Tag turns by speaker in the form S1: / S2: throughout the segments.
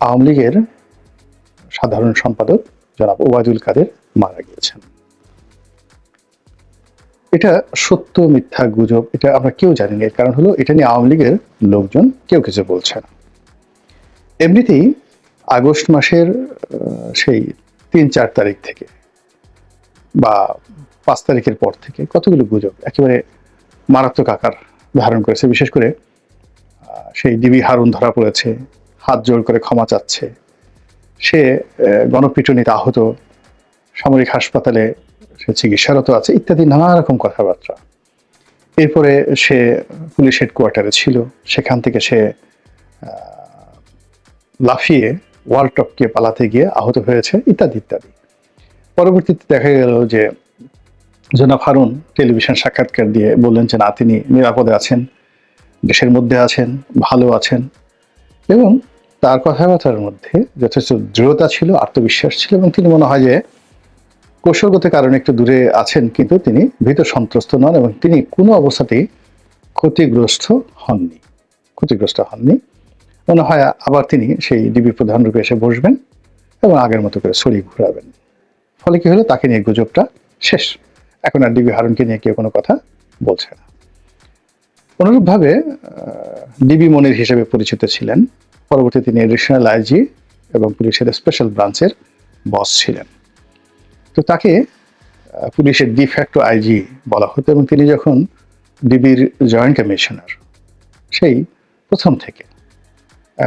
S1: আওয়ামী লীগের সাধারণ সম্পাদক জনাব ওবায়দুল কাদের মারা গিয়েছেন। এটা সত্য মিথ্যা গুজব, এটা আমরা কেউ জানি না কারণ হলো, এটা নিয়ে আওয়ামী লীগের লোকজন কেউ কিছু বলছে না। এমনিতেই আগস্ট মাসের সেই তিন চার তারিখ থেকে বা পাঁচ তারিখের পর থেকে কতগুলো গুজব একেবারে মারাত্মক আকার ধারণ করেছে। বিশেষ করে সেই ডিবি হারুন ধরা পড়েছে হাত জোড় করে ক্ষমা চাচ্ছে। সে গণপিটুনিতে আহত, সামরিক হাসপাতালে সে চিকিৎসারত আছে, ইত্যাদি নানা রকম কথাবার্তা। এরপরে সে পুলিশ হেডকোয়ার্টারে ছিল, সেখান থেকে সে লাফিয়ে ওয়াল টপকে পালাতে গিয়ে আহত হয়েছে, ইত্যাদি ইত্যাদি। পরবর্তীতে দেখা গেল যে, জনাব হারুন টেলিভিশন সাক্ষাৎকার দিয়ে বললেন যে, না, তিনি নিরাপদে আছেন, দেশের মধ্যে আছেন, ভালো আছেন এবং তার কথাবার্তার মধ্যে যথেষ্ট দৃঢ়তা ছিল, আত্মবিশ্বাস ছিল এবং তিনি মনে হয় যে কৌশলগত কারণে একটু দূরে আছেন কিন্তু তিনি ভীত সন্ত্রস্ত নন এবং তিনি কোনো অবস্থাতেই ক্ষতিগ্রস্ত হননি ক্ষতিগ্রস্ত হননি। মনে হয় আবার তিনি সেই ডিবি প্রধান রূপে এসে বসবেন এবং আগের মতো করে ছড়ি ঘুরাবেন। ফলে কি হলো? তাকে নিয়ে গুজবটা শেষ। এখন আর ডিবি হারুনকে নিয়ে কেউ কোনো কথা বলছে না। অনুরূপভাবে ডিবি মনির হিসেবে পরিচিত ছিলেন পরবর্তী তিনি এডিশনাল আইজি এবং পুলিশের স্পেশাল ব্রাঞ্চের বস ছিলেন। তো তাকে পুলিশের ডিফ্যাক্টো আইজি বলা হতো এবং তিনি যখন ডিবির জয়েন্ট কমিশনার সেই প্রথম থেকে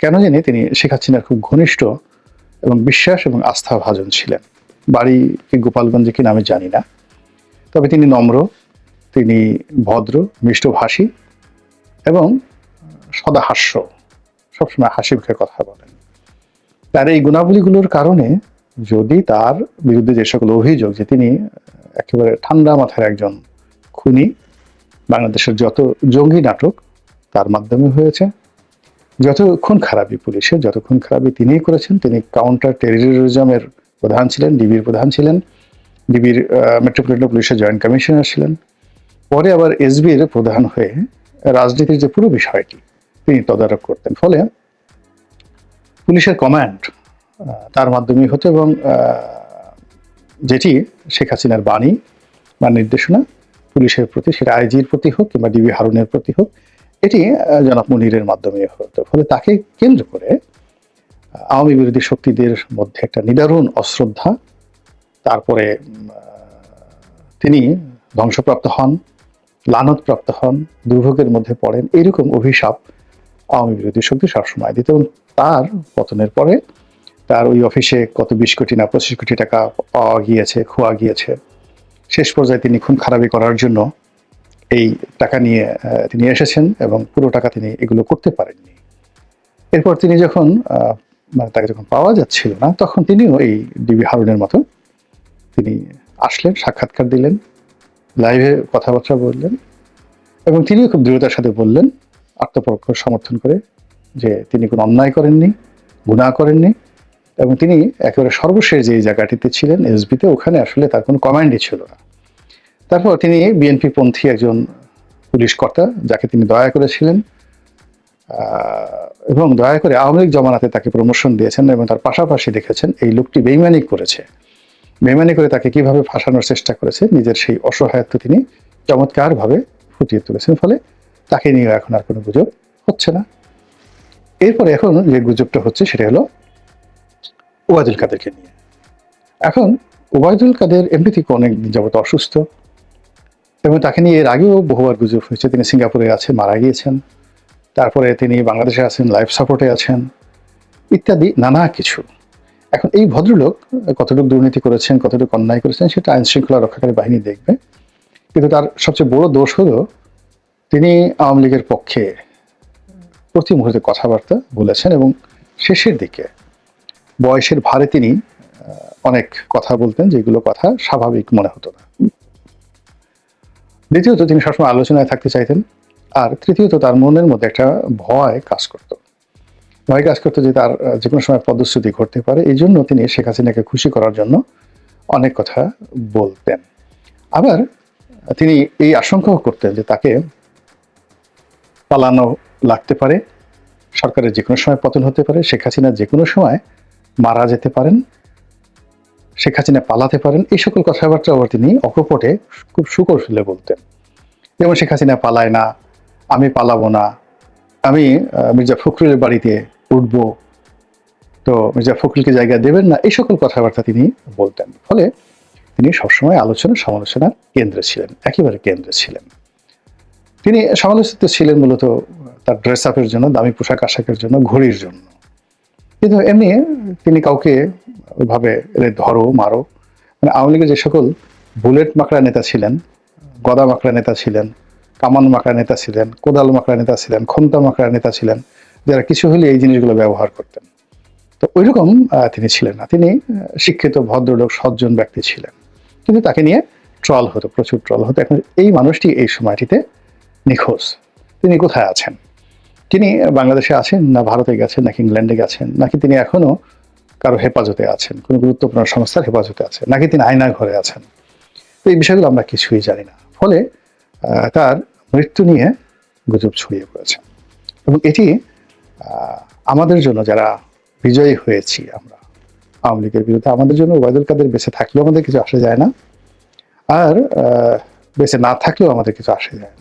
S1: কেন জানি তিনি শেখ হাসিনার খুব ঘনিষ্ঠ এবং বিশ্বাস এবং আস্থা ভাজন ছিলেন। বাড়ি কি গোপালগঞ্জে কিনা আমি জানি না। তবে তিনি নম্র, তিনি ভদ্র, মিষ্টভাষী এবং সদা হাস্য সবসময় হাসি মুখে কথা বলেন। তার এই গুণাবলীগুলোর কারণে যদি তার বিরুদ্ধে যে সকল অভিযোগ যে তিনি একেবারে ঠান্ডা মাথার একজন খুনি, বাংলাদেশের যত জঙ্গি নাটক তার মাধ্যমে হয়েছে যত খুন খারাপি পুলিশের যত খুন খারাপি তিনিই করেছেন, তিনি কাউন্টার টেররিজমের প্রধান ছিলেন, ডিবির প্রধান ছিলেন, ডিবির মেট্রোপলিটন পুলিশের জয়েন্ট কমিশনার ছিলেন। পরে আবার এসবির প্রধান হয়ে রাজনীতির যে পুরো বিষয়টি তিনি তদারক করতেন। ফলে পুলিশের কমান্ড তার মাধ্যমেই হতো এবং যেটি শেখ হাসিনার বাণী বা নির্দেশনা, পুলিশের প্রতি, সেটা আইজির প্রতি হোক কিংবা ডিবি হারুনের প্রতি হোক, এটি জনাব মুনিরের মাধ্যমে হতো। ফলে তাকে কেন্দ্র করে আওয়ামী বিরোধী শক্তিদের মধ্যে একটা নিদারুণ অশ্রদ্ধা, তারপরে তিনি ধ্বংসপ্রাপ্ত হন, লানতপ্রাপ্ত হন, দুর্ভোগের মধ্যে পড়েন, এরকম অভিশাপ আওয়ামী বিরোধী শক্তি সবসময় দিত এবং তার পতনের পরে তার ওই অফিসে কত বিশ কোটি না পঁচিশ কোটি টাকা পাওয়া গিয়েছে, খোয়া গিয়েছে। শেষ পর্যায়ে তিনি খুন খারাপি করার জন্য এই টাকা নিয়ে তিনি এসেছেন এবং পুরো টাকা তিনি এগুলো করতে পারেননি। এরপর তিনি যখন মানে তাকে যখন পাওয়া যাচ্ছিল না, তখন তিনিও এই ডিবি হারুনের মতো তিনি আসলেন, সাক্ষাৎকার দিলেন, লাইভে কথাবার্তা বললেন এবং তিনিও খুব দৃঢ়তার সাথে বললেন আত্মপক্ষ সমর্থন করে যে তিনি কোনো অন্যায় করেননি গুণা করেননি এবং তিনি একেবারে সর্বশেষ যে জায়গাটিতে ছিলেন, এসবিতে, ওখানে আসলে তার কোনো কমান্ডই ছিল না। তারপর তিনি বিএনপি পন্থী একজন পুলিশ কর্তা, যাকে তিনি দয়া করেছিলেন এবং দয়া করে আওয়ামী লীগ জমানাতে তাকে প্রমোশন দিয়েছেন এবং তার পাশাপাশি দেখেছেন এই লোকটি বেইমানি করেছে। বেইমানি করে তাকে কীভাবে ফাঁসানোর চেষ্টা করেছে, নিজের সেই অসহায়ত্ব তিনি চমৎকারভাবে ফুটিয়ে তুলেছেন, ফলে তাকে নিয়ে এখন আর কোনো গুজব হচ্ছে না। এরপরে এখন যে গুজবটা হচ্ছে সেটা হলো ওবায়দুল কাদেরকে নিয়ে। এখন ওবায়দুল কাদের এমনি থেকে অনেক যাবত অসুস্থ এবং তাকে নিয়ে এর আগেও বহুবার গুজব হয়েছে। তিনি সিঙ্গাপুরে আছেন, মারা গিয়েছেন। তারপরে তিনি বাংলাদেশে আছেন, লাইফ সাপোর্টে আছেন, ইত্যাদি নানা কিছু। এখন এই ভদ্রলোক কতটুকু দুর্নীতি করেছেন, কতটুকু অন্যায় করেছেন, সেটা আইন শৃঙ্খলা রক্ষাকারী বাহিনী দেখবে। কিন্তু তার সবচেয়ে বড় দোষ হলো, তিনি আওয়ামী লীগের পক্ষে প্রতি মুহূর্তে কথাবার্তা বলেছেন এবং শেষের দিকে বয়সের ভারে তিনি অনেক কথা বলতেন যেগুলো কথা স্বাভাবিক মনে হতো না। দ্বিতীয়ত তিনি সবসময় আলোচনায় থাকতে চাইতেন আর তৃতীয়ত তার মনের মধ্যে একটা ভয় কাজ করতো। ভয় কাজ করতো যে তার যে কোনো সময় পদশ্রুতি ঘটতে পারে, এই জন্য তিনি শেখ হাসিনাকে খুশি করার জন্য অনেক কথা বলতেন। আবার তিনি এই আশঙ্কাও করতেন যে তাকে পালানো লাগতে পারে, সরকারের যে কোনো সময় পতন হতে পারে, শেখ হাসিনা যে কোনো সময় মারা যেতে পারেন, শেখ হাসিনা পালাতে পারেন, এই সকল কথাবার্তা আবার তিনি অকপটে খুব সুকৌশলে বলতেন। যেমন শেখ হাসিনা পালায় না, আমি পালাবো না, আমি মির্জা ফখরুলের বাড়িতে উঠব, তো মির্জা ফখরুলকে জায়গা দেবেন না, এই সকল কথাবার্তা তিনি বলতেন। ফলে তিনি সবসময় আলোচনা সমালোচনার কেন্দ্রে ছিলেন, একেবারে কেন্দ্রে ছিলেন। তিনি সমালোচিত ছিলেন মূলত তার ড্রেস আপের জন্য, দামি পোশাক আশাকের জন্য, ঘড়ির জন্য। কিন্তু এমনি তিনি কাউকে ওইভাবে এরে ধরো, মারো। মানে আওয়ামী লীগের যে সকল বুলেট মাকড়া নেতা ছিলেন, গদা মাকড়া নেতা ছিলেন, কামান মাকড়া নেতা ছিলেন, কোদাল মাকড়া নেতা ছিলেন খন্তা মাকড়া নেতা ছিলেন, যারা কিছু হলে এই জিনিসগুলো ব্যবহার করতেন। তো ওই রকম তিনি ছিলেন না। তিনি শিক্ষিত, ভদ্রলোক, সজ্জন ব্যক্তি ছিলেন। কিন্তু তাকে নিয়ে ট্রল হতো, প্রচুর ট্রল হতো। এখন এই মানুষটি এই সময়টিতে নিখোঁজ। তিনি কোথায় আছেন? তিনি বাংলাদেশে আছেন না ভারতে গেছেন, নাকি ইংল্যান্ডে গেছেন, নাকি তিনি এখনও কারও হেফাজতে আছেন, কোনো গুরুত্বপূর্ণ সংস্থার হেফাজতে আছেন, নাকি তিনি আয়না ঘরে আছেন? তো এই বিষয়গুলো আমরা কিছুই জানি না। ফলে তার মৃত্যু নিয়ে গুজব ছড়িয়ে পড়েছে। এবং এটি আমাদের জন্য যারা বিজয়ী হয়েছি আমরা, আওয়ামী লীগের বিরুদ্ধে, আমাদের জন্য ওবায়দুল কাদের বেঁচে থাকলেও আমাদের কিছু আসে যায় না। আর বেঁচে না থাকলেও আমাদের কিছু আসে যায় না।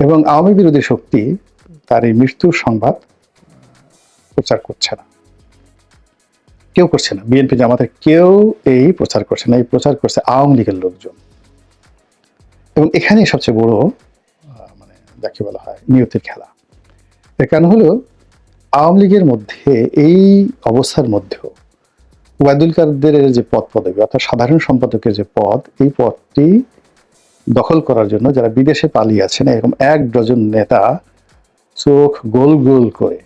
S1: এবং আওয়ামী বিরোধী শক্তি তার এই মৃত্যুর সংবাদ প্রচার করছে না। কেউ করছে না। বিএনপি জামাতের কেউ এই প্রচার করছে না। এই প্রচার করছে আওয়ামী লীগের লোকজন। এবং এখানেই সবচেয়ে বড় মানে যাকে বলা হয় নিয়তির খেলা। এর কারণ হলো, আওয়ামী লীগের মধ্যে এই অবস্থার মধ্যেও ওবায়দুল কাদের যে পদ পদবি, অর্থাৎ সাধারণ সম্পাদকের যে পদ, এই পদটি দখল করার জন্য যারা বিদেশে পালিয়ে আছেন এরকম এক ডজন নেতা চোখ গোল গোল করে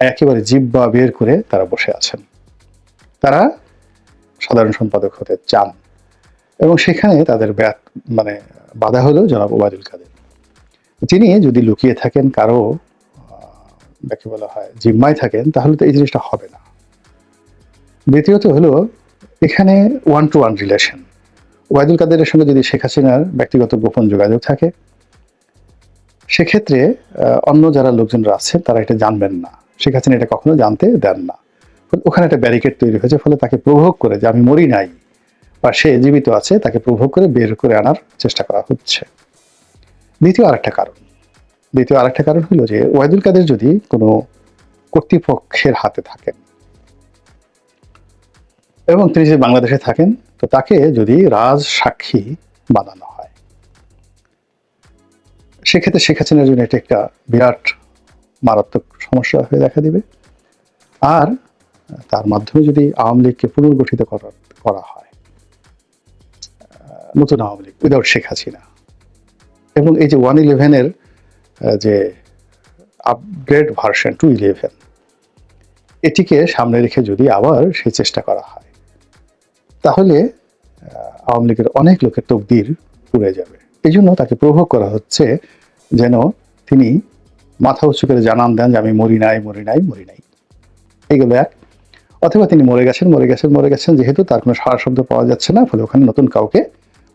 S1: একেবারে জিব্বা বের করে তারা বসে আছেন। তারা সাধারণ সম্পাদক হতে চান। এবং সেখানে তাদের ব্যাত মানে বাধা হলো জনাব ওবায়দুল কাদের। তিনি যদি লুকিয়ে থাকেন কারও আহ, যাকে বলা হয় জিম্মায় থাকেন তাহলে তো এই জিনিসটা হবে না। দ্বিতীয়ত হলো এখানে one to one relation Obaidul কাদেরের সঙ্গে যদি শেখ হাসিনার ব্যক্তিগত গোপন যোগাযোগ থাকে, সেক্ষেত্রে অন্য যারা লোকজনরা আছেন তারা এটা জানবেন না। শেখ হাসিনা এটা কখনো জানতে দেন না। ওখানে একটা ব্যারিকেড তৈরি হয়েছে, ফলে তাকে প্রভোগ করে যে আমি মরি নাই, বা সে জীবিত আছে, তাকে প্রভোগ করে বের করে আনার চেষ্টা করা হচ্ছে। দ্বিতীয় আরেকটা কারণ, দ্বিতীয় আরেকটা কারণ হলো যে ওয়াইদুল কাদের যদি কোনো কর্তৃপক্ষের হাতে থাকেন এবং তিনি যদি বাংলাদেশে থাকেন তো তাকে যদি রাজ সাক্ষী বানানো হয়। সেক্ষেত্রে শেখ জন্য এটা একটা বিরাট মারাত্মক সমস্যা হয়ে দেখা দিবে। আর তার মাধ্যমে যদি আওয়ামী লীগকে পুনর্গঠিত করা করা হয় নতুন আওয়ামী লীগ উইদাউট শেখ হাসিনা। এবং এই যে ওয়ান ইলেভেনের যে আপগ্রেড ভার্সন টু ইলেভেন এটিকে সামনে রেখে যদি আবার সেই চেষ্টা করা হয় তাহলে আওয়ামী লীগের অনেক লোকের তকদির পুড়ে যাবে। এই জন্য তাকে প্রভোগ করা হচ্ছে যেন তিনি মাথা উঁচু করে জানান দেন যে, আমি মরি নাই মরি নাই মরি নাই। এইগুলো এক। অথবা তিনি মরে গেছেন মরে গেছেন মরে গেছেন, যেহেতু তার কোনো সারা শব্দ পাওয়া যাচ্ছে না, ফলে ওখানে নতুন কাউকে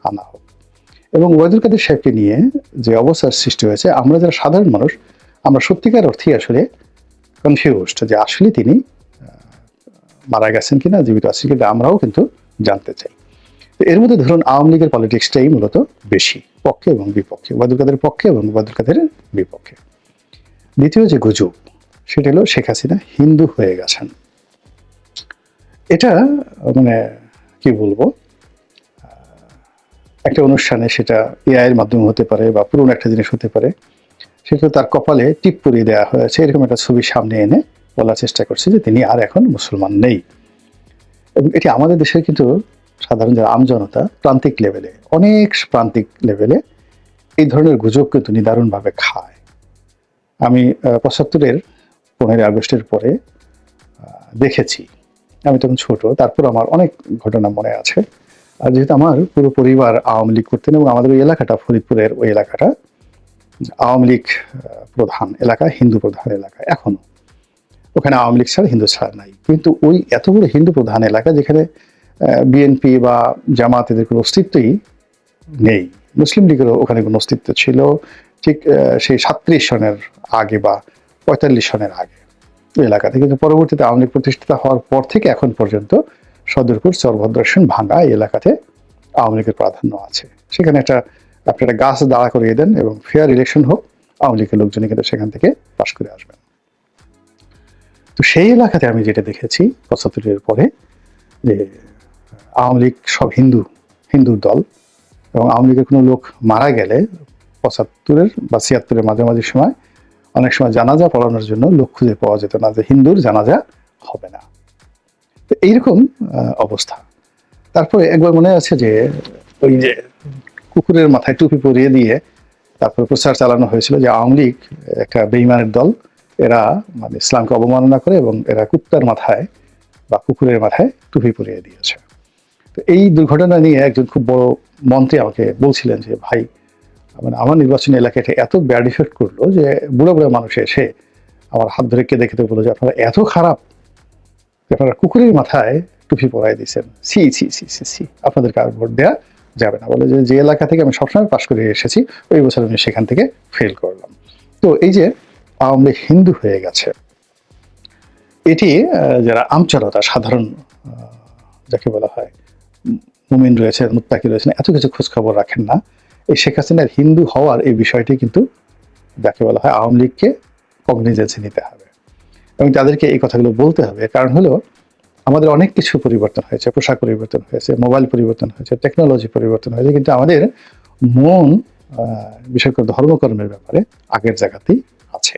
S1: আনা হোক। এবং ওয়াইদুল কাদের সাহেবকে নিয়ে যে অবস্থার সৃষ্টি হয়েছে, আমরা যারা সাধারণ মানুষ, আমরা সত্যিকার অর্থেই আসলে কনফিউজড যে আসলে তিনি মারা গেছেন কিনা, জীবিত আছেন কিনা, আমরাও কিন্তু জানতে চাই। এর মধ্যে ধরুন আওয়ামী লীগের পলিটিক্সটাই মূলত বেশি, পক্ষে এবং বিপক্ষে ওয়াদুল কাদের পক্ষে এবং ওয়াদুল কাদের বিপক্ষে। দ্বিতীয় যে গুজব, সেটা হলো শেখ হাসিনা হিন্দু হয়ে গেছেন। এটা মানে কি বলব? একটা অনুষ্ঠানে সেটা এআই এর মাধ্যমে হতে পারে বা পুরনো একটা জিনিস হতে পারে, সেটা তার কপালে টিপ পরিয়ে দেওয়া হয়েছে। এরকম একটা ছবি সামনে এনে বলার চেষ্টা করছে যে তিনি আর এখন মুসলমান নেই। এবং এটি আমাদের দেশের কিন্তু সাধারণ যারা আমজনতা প্রান্তিক লেভেলে, অনেক প্রান্তিক লেভেলে এই ধরনের গুজব কিন্তু নিদারুণভাবে খায়। আমি পঁচাত্তরের পনেরোই আগস্টের পরে দেখেছি। আমি তখন ছোট, তারপর আমার অনেক ঘটনা মনে আছে। আর যেহেতু আমার পুরো পরিবার আওয়ামী লীগ করতেন এবং আমাদের ওই এলাকাটা, ফরিদপুরের ওই এলাকাটা, আওয়ামী লীগ প্রধান এলাকা, হিন্দু প্রধান এলাকা, এখনও। ওখানে আওয়ামী লীগ ছাড়া হিন্দু ছাড়া নাই। কিন্তু ওই এত বড় হিন্দু প্রধান এলাকা যেখানে বিএনপি বা জামাত এদের কোনো অস্তিত্বই নেই। মুসলিম লীগেরও ওখানে কোনো অস্তিত্ব ছিল। ঠিক সেই সাত্রিশ সনের আগে বা পঁয়তাল্লিশ সনের আগে ওই এলাকাতে। কিন্তু পরবর্তীতে আওয়ামী লীগ প্রতিষ্ঠিত হওয়ার পর থেকে এখন পর্যন্ত সদরপুর চরভদ্রেশন ভাঙ্গা এই এলাকাতে আওয়ামী লীগের প্রাধান্য আছে। সেখানে একটা আপনি একটা গাছ দাঁড়া করিয়ে দেন এবং ফেয়ার ইলেকশন হোক, আওয়ামী লীগের লোকজনই কিন্তু সেখান থেকে পাশ করে আসবেন। তো সেই এলাকাতে আমি যেটা দেখেছি, পঁচাত্তরের পরে যে আওয়ামী লীগ সব হিন্দু হিন্দুর দল এবং আওয়ামী লীগের কোনো লোক মারা গেলে পঁচাত্তরের বা ছিয়াত্তরের মাঝামাঝি সময় অনেক সময় জানাজা পড়ানোর জন্য লোক খুঁজে পাওয়া যেত না যে হিন্দুর জানাজা হবে না। তো এইরকম অবস্থা। তারপরে একবার মনে আছে যে ওই যে কুকুরের মাথায় টুপি পরিয়ে দিয়ে তারপরে প্রচার চালানো হয়েছিল যে আওয়ামী লীগ একটা বেইমানের দল এরা মানে ইসলামকে অবমাননা করে এবং এরা কুত্তার মাথায় বা কুকুরের মাথায় টুপি পরিয়ে দিয়েছে। তো এই দুর্ঘটনা নিয়ে একজন খুব বড় মন্ত্রী আমাকে বলছিলেন যে, ভাই মানে আমার নির্বাচনী এলাকায় এটা এত ব্যাড ইফেক্ট করল যে, বুড়ো বুড়ো মানুষ এসে আমার হাত ধরে কেঁদে কেঁদে বলল যে, আপনারা এত খারাপ আপনারা কুকুরের মাথায় টুপি পরাই দিয়েছেন। সি সি সি সি সি আপনাদেরকে আর ভোট দেওয়া যাবে না। বলে যে যে এলাকা থেকে আমি সবসময় পাশ করে এসেছি, ওই বছর আমি সেখান থেকে ফেল করলাম। তো এই যে আওয়ামী লীগ হিন্দু হয়ে গেছে। এটি যারা আমচলতা সাধারণ যাকে বলা হয়, মুমিন রয়েছেন মুত্তাকি রয়েছেন, এত কিছু খোঁজ খবর রাখেন না। এই শেখ হাসিনার হিন্দু হওয়ার এই বিষয়টি কিন্তু যাকে বলা হয় আওয়ামী লীগকে কগনিজেন্সে নিতে হবে। এবং তাদেরকে এই কথাগুলো বলতে হবে। কারণ হলো, আমাদের অনেক কিছু পরিবর্তন হয়েছে, পোশাক পরিবর্তন হয়েছে মোবাইল পরিবর্তন হয়েছে টেকনোলজি পরিবর্তন হয়েছে, কিন্তু আমাদের মন বিশেষ করে ধর্মকর্মের ব্যাপারে আগের জায়গাতেই আছে।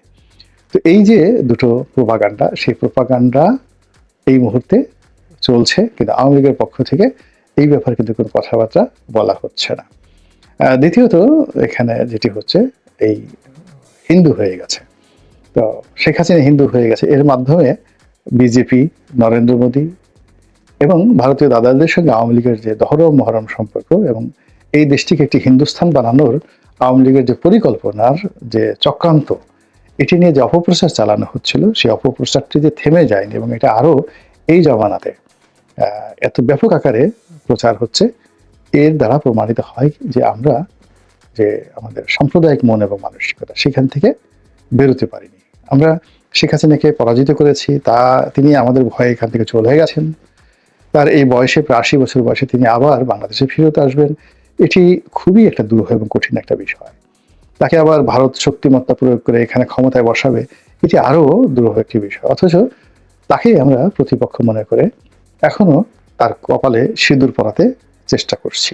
S1: তো এই যে দুটো প্রোপাগান্ডা সেই প্রোপাগান্ডা এই মুহূর্তে চলছে, কিন্তু আওয়ামী লীগের পক্ষ থেকে এই ব্যাপারে কিন্তু কোনো কথাবার্তা বলা হচ্ছে না। দ্বিতীয়ত এখানে যেটি হচ্ছে, এই হিন্দু হয়ে গেছে। তো শেখ হাসিনা হিন্দু হয়ে গেছে। এর মাধ্যমে বিজেপি, নরেন্দ্র মোদী এবং ভারতীয় দাদাদের সঙ্গে আওয়ামী লীগের যে দহরম মহরম সম্পর্ক এবং এই দেশটিকে একটি হিন্দুস্থান বানানোর আওয়ামী লীগের যে পরিকল্পনার যে চক্রান্ত এটি নিয়ে যে অপপ্রচার চালানো হচ্ছিল, সেই অপপ্রচারটি যে থেমে যায়নি এবং এটা আরও এই জমানাতে এত ব্যাপক আকারে প্রচার হচ্ছে, এর দ্বারা প্রমাণিত হয় যে আমরা যে আমাদের সাম্প্রদায়িক মন এবং মানসিকতা সেখান থেকে বেরোতে পারিনি। আমরা শেখ হাসিনাকে পরাজিত করেছি, তা তিনি আমাদের ভয়ে এখান থেকে চলে গেছেন। তার এই বয়সে, প্রায় আশি বছর বয়সে তিনি আবার বাংলাদেশে ফিরত আসবেন। এটি খুবই একটা দুরূহ এবং কঠিন একটা বিষয়। তাকে আবার ভারত শক্তিমত্তা প্রয়োগ করে এখানে ক্ষমতায় বসাবে, এটি আরও দুরূহ একটি বিষয়। অথচ তাকেই আমরা প্রতিপক্ষ মনে করে এখনও তার কপালে সিঁদুর পরাতে চেষ্টা করছি।